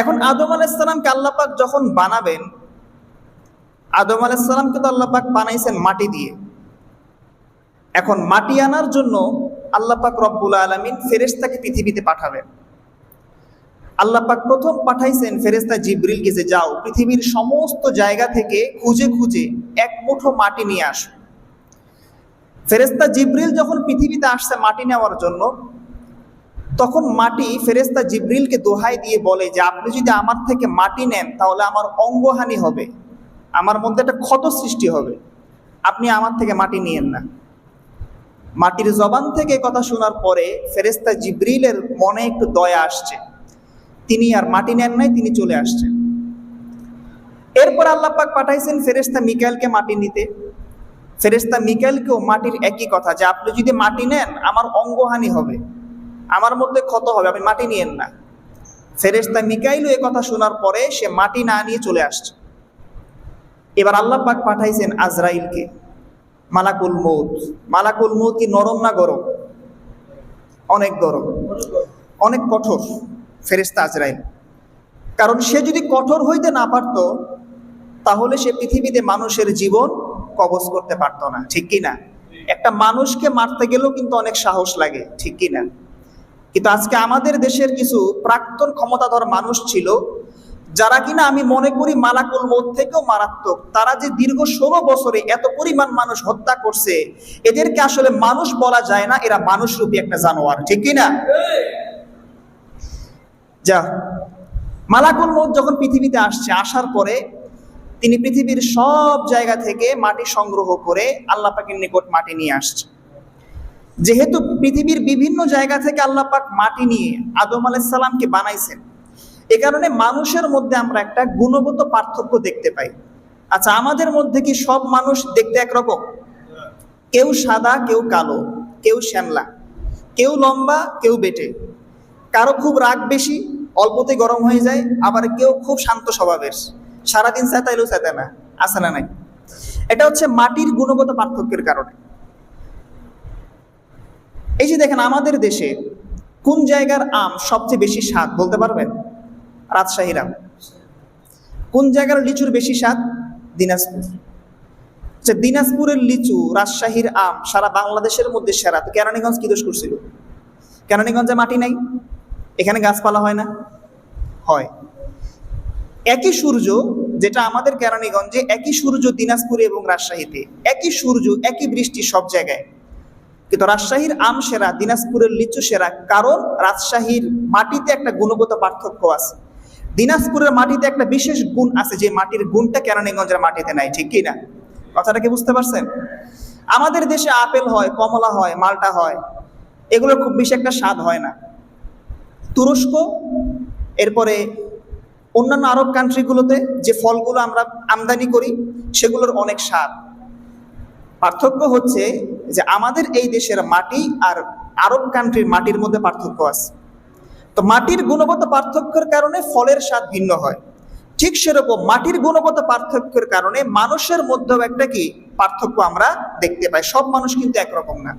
এখন আদম আলাইসালামকে আল্লাপাক যখন বানাবেন, আদম আলাইসালামকে তো আল্লাপাক বানাইছেন মাটি দিয়ে। এখন মাটি আনার জন্য আল্লাপাক রব্বুল আলমিন ফেরেস্তাকে পৃথিবীতে পাঠাবেন। আল্লাপাক প্রথম পাঠাইছেন ফেরেস্তা জিব্রিল যে, যাও, পৃথিবীর সমস্ত জায়গা থেকে খুঁজে খুঁজে এক মুঠো মাটি নিয়ে আসো। ফেরেস্তা জিব্রিল যখন পৃথিবীতে আসছে মাটি নেওয়ার জন্য তখন মাটি ফেরেস্তা জিব্রিলকে দোহাই দিয়ে বলে যে, আপনি যদি আমার থেকে মাটি নেন, তাহলে আমার অঙ্গহানি হবে। আমার মধ্যে একটা ক্ষত সৃষ্টি হবে। আপনি আমার থেকে মাটি নিয়েন না। মাটির জবান থেকে কথা শোনার পরে ফেরেস্তা জিব্রিলের মনে একটু দয়া আসছে। তিনি আর মাটি নেন নাই, তিনি চলে আসছেন। এরপর আল্লাহ পাক পাঠাইছেন ফেরেস্তা মিকাইলকে মাটি নিতে। ফেরেস্তা মিকাইলকেও মাটির একই কথা যে, আপনি যদি মাটি নেন, আমার অঙ্গহানি হবে। আমার মধ্যে ক্ষত হবে, আপনি মাটি নিয়েন না। ফেরেস্তা মিকাইলও এ কথা শোনার পরে সে মাটি না নিয়ে চলে আসছে। এবার আল্লাহ পাক পাঠাইছেন আজরাইলকে, মালাকুল মৌত মালাকুল মৌত কি নরম না গরম? অনেক গরম। অনেক কঠোর ফেরেস্তা আজরাইল। কারণ সে যদি কঠোর হইতে না পারত, তাহলে সে পৃথিবীতে মানুষের জীবন কবজ করতে পারতো না, ঠিক কি না একটা মানুষকে মারতে গেলেও কিন্তু অনেক সাহস লাগে, ঠিক কি না কিন্তু আজকে আমাদের দেশের কিছু প্রাক্তন ক্ষমতাধর মানুষ ছিল, যারা কিনা আমি মনে করি মালাকুল মত থেকেও মারাত্মক। তারা যে দীর্ঘ ষোলো বছরে এত পরিমাণ মানুষ হত্যা করছে, এদেরকে আসলে মানুষ বলা যায় না, এরা মানুষ রূপী একটা জানোয়ার, ঠিক কিনা? যা, মালাকুল মত যখন পৃথিবীতে আসছে, আসার পরে তিনি পৃথিবীর সব জায়গা থেকে মাটি সংগ্রহ করে আল্লাহ পাকের নিকট মাটি নিয়ে আসছে। যেহেতু পৃথিবীর বিভিন্ন জায়গা থেকে আল্লাহ পাক মাটি নিয়ে আদম আলাইসাল্লামকে বানাইছেন, এ কারণে মানুষের মধ্যে আমরা একটা গুণগত পার্থক্য দেখতে পাই। আচ্ছা আমাদের মধ্যে কি সব মানুষ দেখতে একরকম? কেউ সাদা, কেউ কালো, কেউ শ্যামলা, কেউ লম্বা, কেউ বেটে। কারও খুব রাগ বেশি, অল্পতে গরম হয়ে যায়, আবার কেউ খুব শান্ত স্বভাবের। সারাদিন চেতাইলেও চেতে না আছে না নাই। এটা হচ্ছে মাটির গুণগত পার্থক্যের কারণে। এই যে দেখেন আমাদের দেশে কোন জায়গার আম সবচেয়ে বেশি স্বাদ বলতে পারবেন? রাজশাহীর আম। কোন জায়গার লিচুর বেশি স্বাদ? দিনাজপুর। আচ্ছা দিনাজপুরের লিচু, রাজশাহীর আম সারা বাংলাদেশের মধ্যে সেরা। তো কেরানীগঞ্জ কি দোষ করছিল? কেরানীগঞ্জে মাটি নাই? এখানে গাছপালা হয় না? হয়। একই সূর্য যেটা আমাদের কেরানীগঞ্জে, একই সূর্য দিনাজপুরে এবং রাজশাহীতে। একই সূর্য, একই বৃষ্টি সব জায়গায়। কিন্তু রাজশাহীর আম সেরা, দিনাজপুরের লিচু সেরা, কারণ রাজশাহীর মাটিতে একটা গুণগত পার্থক্য আছে। দিনাজপুরের মাটিতে একটা বিশেষ গুণ আছে, যে মাটির গুণটা কেরানীগঞ্জের মাটিতে নাই, ঠিক কি না কথাটা কি বুঝতে পারছেন? আমাদের দেশে আপেল হয়, কমলা হয়, মালটা হয় এগুলোর খুব বেশি একটা স্বাদ হয় না। তুরস্ক, এরপরে অন্যান্য আরব কান্ট্রিগুলোতে যে ফলগুলো আমরা আমদানি করি, সেগুলোর অনেক স্বাদ। পার্থক্য হচ্ছে যে আমাদের এই দেশের মাটি আর আরব কান্ট্রির মাটির মধ্যে পার্থক্য আছে। তো মাটির গুণগত পার্থক্যের কারণে ফলের স্বাদ ভিন্ন হয়। ঠিক সেরকম মাটির গুণগত পার্থক্যের কারণে মানুষের মধ্যেও একটা কি? পার্থক্য আমরা দেখতে পাই। সব মানুষ কিন্তু একরকম না।